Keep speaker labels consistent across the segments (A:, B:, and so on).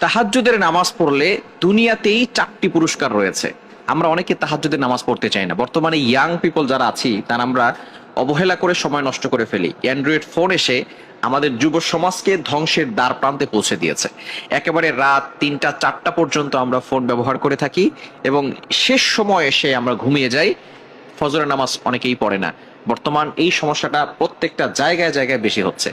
A: তাহাজ্জুদের নামাজ পড়লে দুনিয়াতেই চারটি পুরস্কার রয়েছে। আমরা অনেকে তাহাজ্জুদের নামাজ পড়তে চাই না। বর্তমানে ইয়াং পিপল যারা আছি, তারা আমরা অবহেলা করে সময় নষ্ট করে ফেলি। অ্যান্ড্রয়েড ফোন এসে আমাদের যুব সমাজকে ধ্বংসের দ্বার প্রান্তে পৌঁছে দিয়েছে। একেবারে রাত তিনটা, চারটা পর্যন্ত আমরা ফোন ব্যবহার করে থাকি এবং শেষ সময় এসে আমরা ঘুমিয়ে যাই। ফজরের নামাজ অনেকেই পড়ে না। বর্তমান এই সমস্যাটা প্রত্যেকটা জায়গায় জায়গায় বেশি হচ্ছে।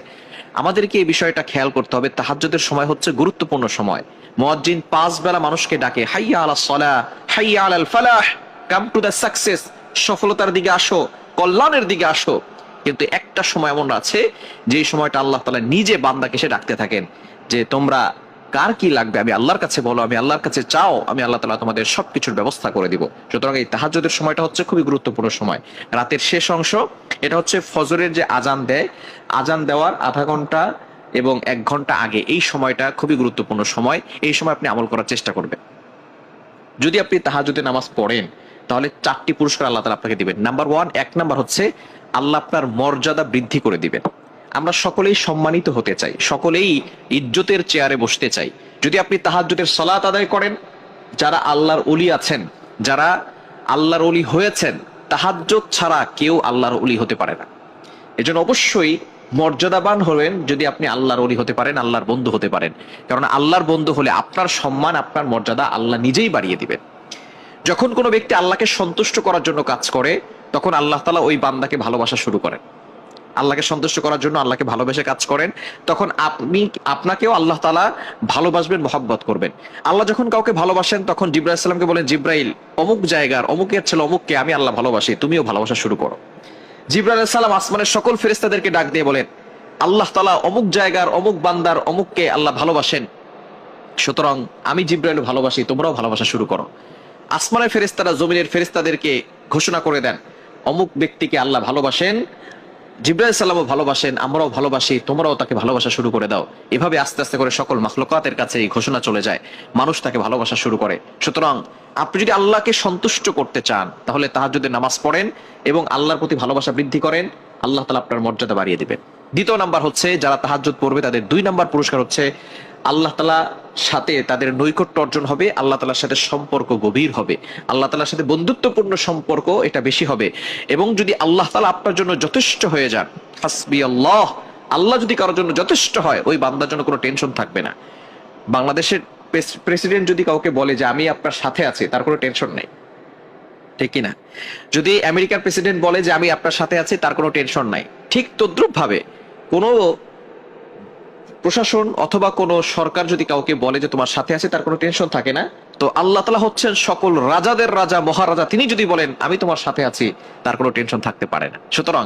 A: আমাদেরকে এই বিষয়টা খেয়াল করতে হবে। তাহাজ্জুদের সময় হচ্ছে গুরুত্বপূর্ণ সময়। মুয়াজ্জিন পাঁচ বেলা মানুষকে ডাকে, হাইয়া আলা সলা হাইয়া আলাল ফালাহ, কাম টু দ্য সাকসেস, সফলতার দিকে আসো, কল্যাণের দিকে আসো। কিন্তু একটা সময় এমন আছে যে সময়টা আল্লাহ তালা নিজে বান্দাকে সে ডাকতে থাকেন, যে, তোমরা কার কি লাগবে? আমি আল্লাহর কাছে বলো, আমি আল্লাহর কাছে চাও, আমি আল্লাহ তালা তোমাদের সবকিছুর ব্যবস্থা করে দিব। সুতরাং এই তাহাজ্জুদের সময়টা হচ্ছে খুবই গুরুত্বপূর্ণ সময়। রাতের শেষ অংশ এটা হচ্ছে ফজরের যে আজান দেয়, আজান দেওয়ার আধা ঘণ্টা এবং এক ঘণ্টা আগে। এই সময়টা খুবই গুরুত্বপূর্ণ সময়। এই সময় আপনি আমল করার চেষ্টা করবেন। যদি আপনি তাহাজুদে নামাজ পড়েন, তাহলে চারটি পুরস্কার আল্লাহ তালা আপনাকে দিবেন। নাম্বার ওয়ান এক নাম্বার হচ্ছে আল্লাহ আপনার মর্যাদা বৃদ্ধি করে দিবেন। আমরা সকলেই সম্মানিত হতে চাই, সকলেই ইজ্জতের চেয়ারে বসতে চাই। যদি আপনি তাহাজ্জুদের সলাত আদায় করেন, যারা আল্লাহর অলি আছেন, যারা আল্লাহর অলি হয়েছেন তাহাজ্জুদ ছাড়া কেউ আল্লাহর অলি হতে পারে না। এজন্য অবশ্যই মর্যাদাবান হলেন যদি আপনি আল্লাহর অলি হতে পারেন, আল্লাহর বন্ধু হতে পারেন। কারণ আল্লাহর বন্ধু হলে আপনার সম্মান, আপনার মর্যাদা আল্লাহ নিজেই বাড়িয়ে দিবেন। যখন কোনো ব্যক্তি আল্লাহকে সন্তুষ্ট করার জন্য কাজ করে, তখন আল্লাহ তালা ওই বান্দাকে ভালোবাসা শুরু করেন। আল্লাহকে সন্তুষ্ট করার জন্য আল্লাহকে ভালোবেসে কাজ করেন, তখন আপনি, আপনাকেও আল্লাহ তালা ভালোবাসবেন, মোহাব্বত করবেন। আল্লাহ যখন কাউকে ভালোবাসেন, তখন সালামকে বলেন, জিব্রাইল, অমুক জায়গার, অমুকের ছেলে, অমুককে আমি আল্লাহ ভালোবাসি, তুমিও ভালোবাসা শুরু করো। জিব্রাইল সালাম আসমানের সকল ফেরেস্তাদেরকে ডাক দিয়ে বলেন, আল্লাহ তালা অমুক জায়গার, অমুক বান্দার, অমুককে আল্লাহ ভালোবাসেন, সুতরাং আমি জিব্রাইল ভালোবাসি, তোমরাও ভালোবাসা শুরু করো। আসমানের ফেরেস্তারা জমিনের ফেরেস্তাদেরকে ঘোষণা করে দেন, অমুক ব্যক্তিকে আল্লাহ ভালোবাসেন জিব্রাইল সাল্লামও ভালোবাসেন, আমরাও ভালোবাসি, তোমরাও তাকে ভালোবাসা শুরু করে দাও। এভাবে আস্তে আস্তে করে সকল মাখলুকাতের কাছে এই ঘোষণা চলে যায়, মানুষ তাকে ভালোবাসা শুরু করে। সুতরাং আপনি যদি আল্লাহকে সন্তুষ্ট করতে চান, তাহলে তাহার যদি নামাজ পড়েন এবং আল্লাহর প্রতি ভালোবাসা বৃদ্ধি করেন, আল্লাহ তালা আপনার মর্যাদা বাড়িয়ে দিবেন। দ্বিতীয় নাম্বার হচ্ছে, যারা তাহাজ্জুদ পড়বে তাদের দুই নাম্বার পুরস্কার হচ্ছে, আল্লাহ তালা সাথে তাদের নৈকট্য অর্জন হবে, আল্লাহ তালার সাথে সম্পর্ক গভীর হবে। আল্লাহ তালার সাথে বন্ধুত্বপূর্ণ সম্পর্ক এটা বেশি হবে। এবং যদি আল্লাহ তালা আপনার জন্য যথেষ্ট হয়ে যান, হাসবি আল্লাহ আল্লাহ যদি কারোর জন্য যথেষ্ট হয়, ওই বান্দার জন্য কোনো টেনশন থাকবে না। বাংলাদেশের প্রেসিডেন্ট যদি কাউকে বলে যে, আমি আপনার সাথে আছি, তার কোনো টেনশন নেই। ঠিক কিনা? যদি আমেরিকার প্রেসিডেন্ট বলে যে, আমি আপনার সাথে আছি, তার কোনো টেনশন নাই। ঠিক তদ্রুপ ভাবে কোনো প্রশাসন অথবা কোনো সরকার যদি কাউকে বলে যে তোমার সাথে আছে, তার কোনো টেনশন থাকে না। তো আল্লাহ তালা হচ্ছেন সকল রাজাদের রাজা, মহারাজা। তিনি যদি বলেন, আমি তোমার সাথে আছি, তার কোনো টেনশন থাকতে পারে না। সুতরাং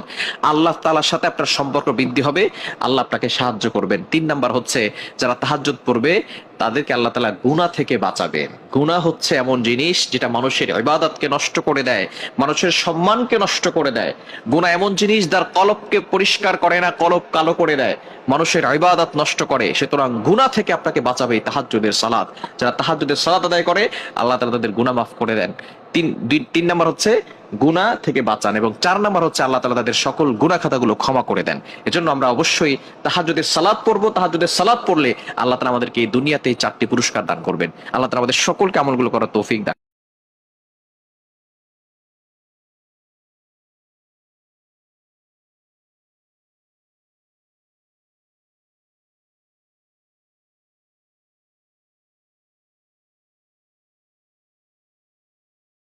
A: আল্লাহ তালার সাথে আপনার সম্পর্ক বৃদ্ধি হবে, আল্লাহ আপনাকে সাহায্য করবেন। তিন নাম্বার হচ্ছে, যারা তাহাজ্জুদ পড়বে তাদেরকে আল্লাহ তালা গুণা থেকে বাঁচাবেন। গুণা হচ্ছে এমন জিনিস যেটা মানুষের ইবাদতকে নষ্ট করে দেয়, মানুষের সম্মানকে নষ্ট করে দেয়। গুণা এমন জিনিস যার কলপকে পরিষ্কার করে না কলপ কালো করে দেয়। মানুষের ইবাদত নষ্ট করে, সুতরাং গুণা থেকে আপনাকে বাঁচাবে তাহাজুদের সালাদ যারা তাহাজ্জুদের সালাদ আদায় করে, আল্লাহ তালা তাদের গুণা মাফ করে দেন। তিন, দুই, তিন নাম্বার হচ্ছে গুণা থেকে বাঁচান এবং চার নাম্বার হচ্ছে আল্লাহ তালা তাদের সকল গুণা খাতাগুলো ক্ষমা করে দেন। এজন্য আমরা অবশ্যই তাহা যদি সালাদ পড়ব। তাহা যদি সালাদ পড়লে আল্লাহ তালা আমাদেরকে এই দুনিয়াতে চারটি পুরস্কার দান করবেন। আল্লাহ তালা আমাদের সকলকে আমলগুলো করার তৌফিক দান।